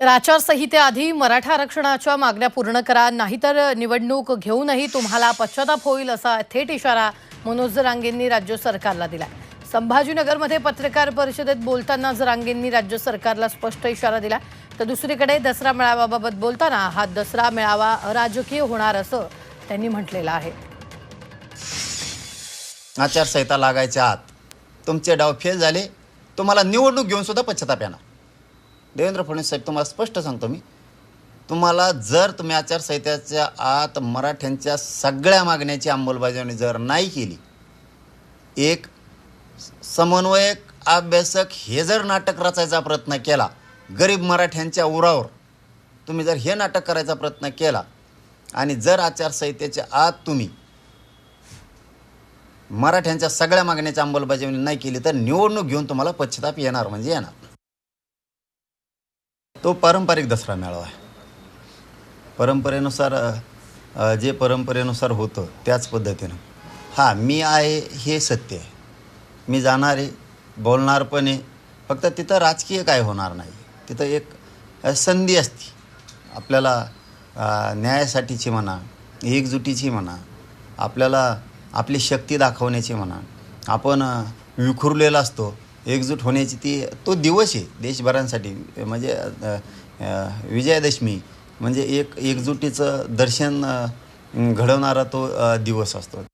तर आचारसंहितेआधी मराठा आरक्षणाच्या मागण्या पूर्ण करा नाहीतर निवडणूक घेऊनही तुम्हाला पश्चाताप होईल असा थेट इशारा मनोज जरांगेंनी राज्य सरकारला दिला संभाजीनगरमध्ये पत्रकार परिषदेत बोलताना जरांगेंनी राज्य सरकारला स्पष्ट इशारा दिला. तर दुसरीकडे दसरा मेळाव्याबाबत बोलताना हा दसरा मेळावा अराजकीय होणार असं त्यांनी म्हटलेलं आहे. आचारसंहिता लागायच्या आत तुमचे डाव फेल झाले तुम्हाला निवडणूक घेऊन सुद्धा पश्चाताप येणार. देवेंद्र फडणवीस साहेब तुम्हाला स्पष्ट सांगतो मी. तुम्हाला जर तुम्ही आचारसंहितेच्या आत मराठ्यांच्या सगळ्या मागण्याची अंमलबजावणी जर नाही केली एक समन्वयक अभ्यासक हे जर नाटक रचायचा प्रयत्न केला गरीब मराठ्यांच्या उरावर तुम्ही जर हे नाटक करायचा प्रयत्न केला आणि जर आचारसंहितेच्या आत तुम्ही मराठ्यांच्या सगळ्या मागण्याची अंमलबजावणी नाही केली तर निवडणूक घेऊन तुम्हाला पश्चाताप येणार म्हणजे येणार. तो पारंपरिक दसरा मेळावा आहे. परंपरेनुसार जे परंपरेनुसार होतं त्याच पद्धतीनं. हां मी आहे हे सत्य आहे. मी जाणार आहे बोलणार पण आहे फक्त तिथं राजकीय काय होणार नाही. तिथं एक संधी असते. आपल्याला न्यायासाठीची म्हणा एकजुटीची म्हणा आपल्याला आपली शक्ती दाखवण्याची म्हणा. आपण विखुरलेला असतो. एकजूट होण्याची ती तो दिवस आहे देशभरांसाठी. म्हणजे विजयादशमी म्हणजे एक एकजुटीचं दर्शन घडवणारा तो दिवस असतो.